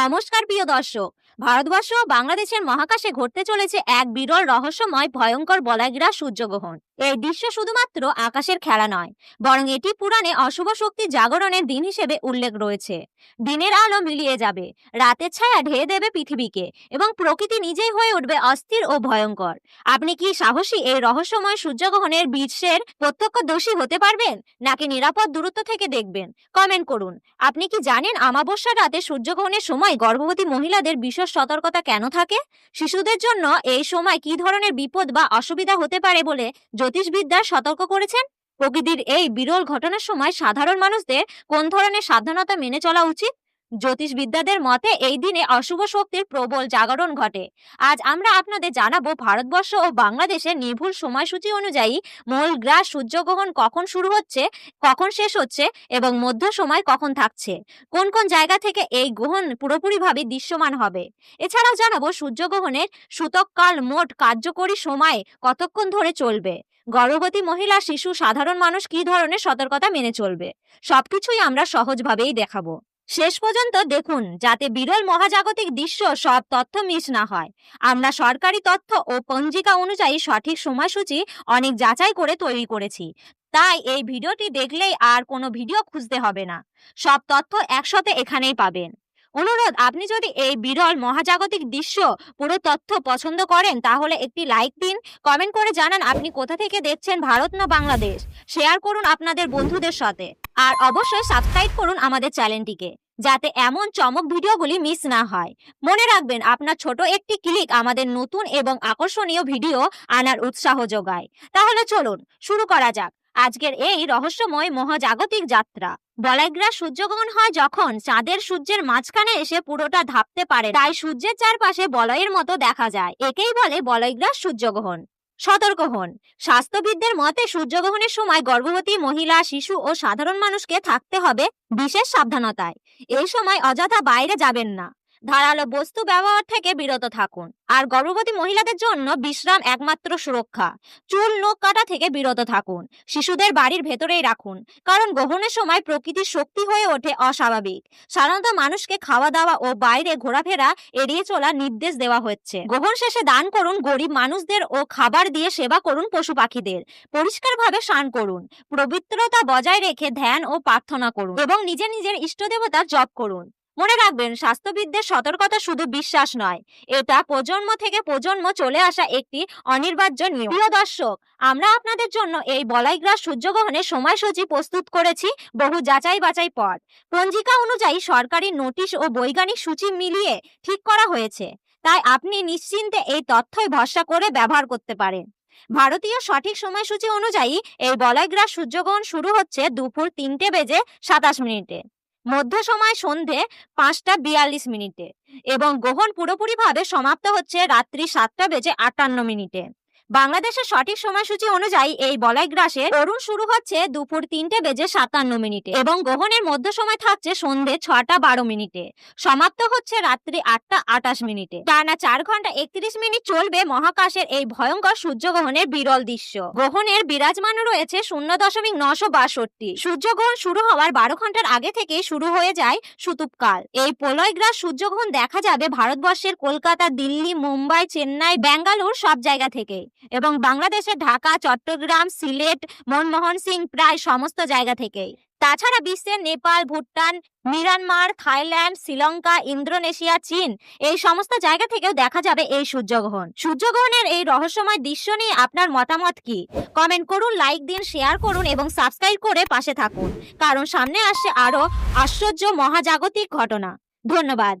নমস্কার প্রিয় দর্শক। ভারতবর্ষ ও বাংলাদেশের মহাকাশে ঘটতে চলেছে এক বিরল রহস্যময় ভয়ঙ্কর বলাগিরা সূর্যগ্রহণ। এই দৃশ্য শুধুমাত্র আকাশের খেলা নয়, বরং এটি পুরাণে অশুভ শক্তি জাগরণের দিন হিসেবে উল্লেখ রয়েছে। দিনের আলো মিলিয়ে যাবে, রাতের ছায়া ঢেয়ে দেবে পৃথিবীকে, এবং প্রকৃতি নিজেই হয়ে উঠবে অস্থির ও ভয়ঙ্কর। আপনি কি সাহসী এই রহস্যময় সূর্যগ্রহণের বিশ্বের প্রত্যক্ষ দোষী হতে পারবেন, নাকি নিরাপদ দূরত্ব থেকে দেখবেন? কমেন্ট করুন। আপনি কি জানেন আমাবস্যার রাতে সূর্যগ্রহণের সময় গর্ভবতী মহিলাদের বিশেষ সতর্কতা কেন থাকে? শিশুদের জন্য এই সময় কি ধরনের বিপদ বা অসুবিধা হতে পারে বলে জ্যোতিষবিদ্যা সতর্ক করেছেন? প্রকৃতির এই বিরল ঘটনার সময় সাধারণ মানুষদের কোন ধরনের সাবধানতা মেনে চলা উচিত? জ্যোতিষবিদ্যাদের মতে, এই দিনে অশুভ শক্তির প্রবল জাগরণ ঘটে। আজ আমরা আপনাদের জানাব, ভারতবর্ষ ও বাংলাদেশের নির্ভুল সময়সূচি অনুযায়ী মূল গ্রাস সূর্যগ্রহণ কখন শুরু হচ্ছে, কখন শেষ হচ্ছে এবং মধ্য সময় কখন থাকছে? কোন কোন জায়গা থেকে এই গ্রহণ পুরোপুরিভাবে দৃশ্যমান হবে? এছাড়াও জানাব, সূর্যগ্রহণের সূতককাল মোট কার্যকরী সময় কতক্ষণ ধরে চলবে? গর্ভবতী মহিলা, শিশু, সাধারণ মানুষ কি ধরনের সতর্কতা মেনে চলবে? সবকিছুই আমরা সহজভাবেই দেখাবো। শেষ পর্যন্ত দেখুন, যাতে বিরল মহাজাগতিক দৃশ্য সব তথ্য মিস না হয়। আমরা সরকারি তথ্য ও পঞ্জিকা অনুযায়ী সঠিক সময়সূচি অনেক যাচাই করে তৈরি করেছি। তাই এই ভিডিওটি দেখলেই আর কোনো ভিডিও খুঁজতে হবে না। সব তথ্য একসাথে এখানেই পাবেন। অনুরোধ, আপনি যদি এই বিরল মহাজাগতিক দৃশ্য পুরো তথ্য পছন্দ করেন, তাহলে একটি লাইক দিন, কমেন্ট করে জানান আপনি কোথা থেকে দেখছেন ভারত না বাংলাদেশ। শেয়ার করুন আপনাদের বন্ধুদের সাথে। আর অবশ্যই সাবস্ক্রাইব করুন আমাদের চ্যানেলটিকে যাতে এমন চমক ভিডিওগুলি মিস না হয়। মনে রাখবেন, আপনার ছোট একটি ক্লিক আমাদের নতুন এবং আকর্ষণীয় ভিডিও আনার উৎসাহ যোগায়। তাহলে চলুন, শুরু করা যাক। আজকের এই রহস্যময় মহাজাগতিক যাত্রা। বলাইগ্রাস সূর্যগ্রহণ হয় যখন চাঁদের সূর্যের মাঝখানে এসে পুরোটা ধাপতে পারে তাই সূর্যের চারপাশে বলয়ের মতো দেখা যায়। একেই বলে বলয়গ্রাস সূর্যগ্রহণ। সতর্ক হন। স্বাস্থ্যবিদদের মতে, সূর্যগ্রহণের সময় গর্ভবতী মহিলা, শিশু ও সাধারণ মানুষকে থাকতে হবে বিশেষ সাবধানতায়। এই সময় অযথা বাইরে যাবেন না। ধারালো বস্তু ব্যবহার থেকে বিরত থাকুন। আর গর্ভবতী মহিলাদের জন্য বিশ্রাম একমাত্র সুরক্ষা। চুল, নখ কাটা থেকে বিরত থাকুন। শিশুদের বাড়ির ভেতরেই রাখুন। কারণ গ্রহণের সময় প্রকৃতির শক্তি হয়ে ওঠে অস্বাভাবিক। সাধারণত মানুষকে খাওয়া দাওয়া ও বাইরে ঘোরাফেরা এড়িয়ে চলার নির্দেশ দেওয়া হচ্ছে। গ্রহণ শেষে দান করুন গরিব মানুষদের ও খাবার দিয়ে সেবা করুন পশু পাখিদের পরিষ্কারভাবে স্নান করুন। পবিত্রতা বজায় রেখে ধ্যান ও প্রার্থনা করুন। এবং নিজের নিজের ইষ্ট দেবতার জপ করুন। মনে রাখবেন, স্বাস্থ্যবিদদের সতর্কতা শুধু বিশ্বাস নয়। এটা প্রজন্ম থেকে প্রজন্ম চলে আসা একটি অনির্বার্য নিয়ম। প্রিয় দর্শক, আমরা আপনাদের জন্য এই বলাইগ্রাস সূর্যগ্রহণের সময়সূচি প্রস্তুত করেছি বহু যাচাই বাছাই পর। পঞ্জিকা অনুযায়ী সরকারি নোটিশ ও বৈজ্ঞানিক সূচি মিলিয়ে ঠিক করা হয়েছে। তাই আপনি নিশ্চিন্তে এই তথ্যই ভরসা করে ব্যবহার করতে পারেন। ভারতীয় সঠিক সময়সূচি অনুযায়ী এই বলয়গ্রাস সূর্যগ্রহণ শুরু হচ্ছে দুপুর তিনটে বেজে সাতাশ মিনিটে। মধ্য সময় সন্ধে পাঁচটা বিয়াল্লিশ মিনিটে এবং গ্রহণ পুরোপুরিভাবে সমাপ্ত হচ্ছে রাত্রি সাতটা বেজে আটান্ন মিনিটে। বাংলাদেশের সঠিক সময়সূচি অনুযায়ী এই বলয়গ্রাসের অরুণ শুরু হচ্ছে দুপুর তিনটে বেজে সাতান্ন মিনিটে এবং গ্রহণের মধ্য সময় থাকছে সন্ধে ছটা বারো মিনিটে। সমাপ্ত হচ্ছে রাত্রি আটটা আটাশ মিনিটে। টানা চার ঘণ্টা একত্রিশ মিনিট চলবে মহাকাশের এই ভয়ঙ্কর সূর্যগ্রহণের বিরল দৃশ্য। গ্রহণের বিরাজমান রয়েছে শূন্য দশমিক নশো বাষট্টি। সূর্যগ্রহণ শুরু হওয়ার বারো ঘণ্টার আগে থেকেই শুরু হয়ে যায় সুতুপকাল। এই প্রলয়গ্রাস সূর্যগ্রহণ দেখা যাবে ভারতবর্ষের কলকাতা, দিল্লি, মুম্বাই, চেন্নাই, ব্যাঙ্গালোর সব জায়গা থেকেই। এবং বাংলাদেশের ঢাকা, চট্টগ্রাম, সিলেট, মনমোহন সিং প্রায় সমস্ত জায়গা থেকেই। তাছাড়া বিশ্বের Nepal, Bhutan, Myanmar, Thailand, Sri Lanka, Indonesia, চীন এই সমস্ত জায়গা থেকেও দেখা যাবে এই সূর্যগ্রহণ। সূর্যগ্রহণের এই রহস্যময় দৃশ্য নিয়ে আপনার মতামত কি? কমেন্ট করুন, লাইক দিন, শেয়ার করুন এবং সাবস্ক্রাইব করে পাশে থাকুন। কারণ সামনে আসছে আরও আশ্চর্য মহাজাগতিক ঘটনা। ধন্যবাদ।